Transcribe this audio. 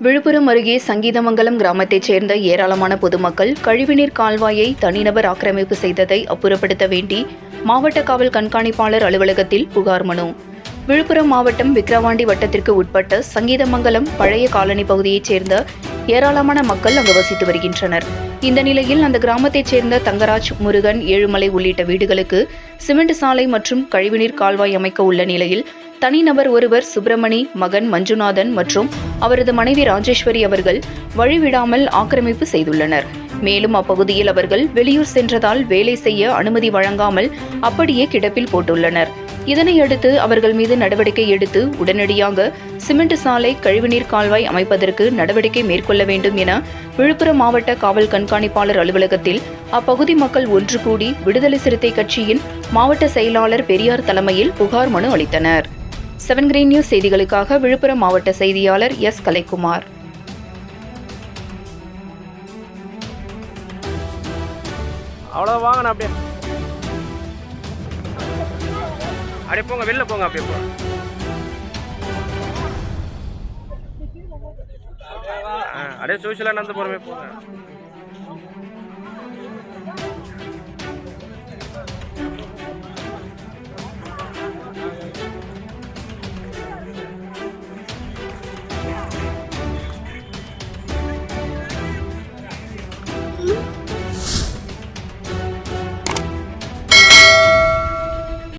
விழுப்புரம் அருகே சங்கீதமங்கலம் கிராமத்தைச் சேர்ந்த ஏராளமான பொதுமக்கள் கழிவுநீர் கால்வாயை தனிநபர் ஆக்கிரமிப்பு செய்ததை அப்புறப்படுத்த வேண்டி மாவட்ட காவல் கண்காணிப்பாளர் அலுவலகத்தில் புகார் மனு. விழுப்புரம் மாவட்டம் விக்கிரவாண்டி வட்டத்திற்கு உட்பட்ட சங்கீதமங்கலம் பழைய காலனி பகுதியைச் சேர்ந்த ஏராளமான மக்கள் அங்கு வசித்து வருகின்றனர். இந்த நிலையில் அந்த கிராமத்தைச் சேர்ந்த தங்கராஜ் முருகன் ஏழுமலை உள்ளிட்ட வீடுகளுக்கு சிமெண்ட் சாலை மற்றும் கழிவுநீர் கால்வாய் அமைக்க உள்ள நிலையில் தனிநபர் ஒருவர் சுப்பிரமணி மகன் மஞ்சுநாதன் மற்றும் அவரது மனைவி ராஜேஸ்வரி அவர்கள் வழிவிடாமல் ஆக்கிரமிப்பு செய்துள்ளனர். மேலும் அப்பகுதியில் அவர்கள் வெளியூர் சென்றதால் வேலை செய்ய அனுமதி வழங்காமல் அப்படியே கிடப்பில் போட்டுள்ளனர். இதனையடுத்து அவர்கள் மீது நடவடிக்கை எடுத்து உடனடியாக சிமெண்ட் சாலை கழிவுநீர் கால்வாய் அமைப்பதற்கு நடவடிக்கை மேற்கொள்ள வேண்டும் என விழுப்புரம் மாவட்ட காவல் கண்காணிப்பாளர் அலுவலகத்தில் அப்பகுதி மக்கள் ஒன்று கூடி விடுதலை சிறுத்தை கட்சியின் மாவட்ட செயலாளர் பெரியார் தலைமையில் புகார் மனு அளித்தனர். செவன் கிரீன் நியூஸ் செய்திகளுக்காக விழுப்புரம் மாவட்ட செய்தியாளர் எஸ் கலைக்குமார். அவ்வளோ வாங்கண்ணா அப்படியே. அப்படியே போங்க வெளில போங்க அப்படியே போங்க. அப்படியே சோஷியலாக நடந்து போகிறமே போங்க.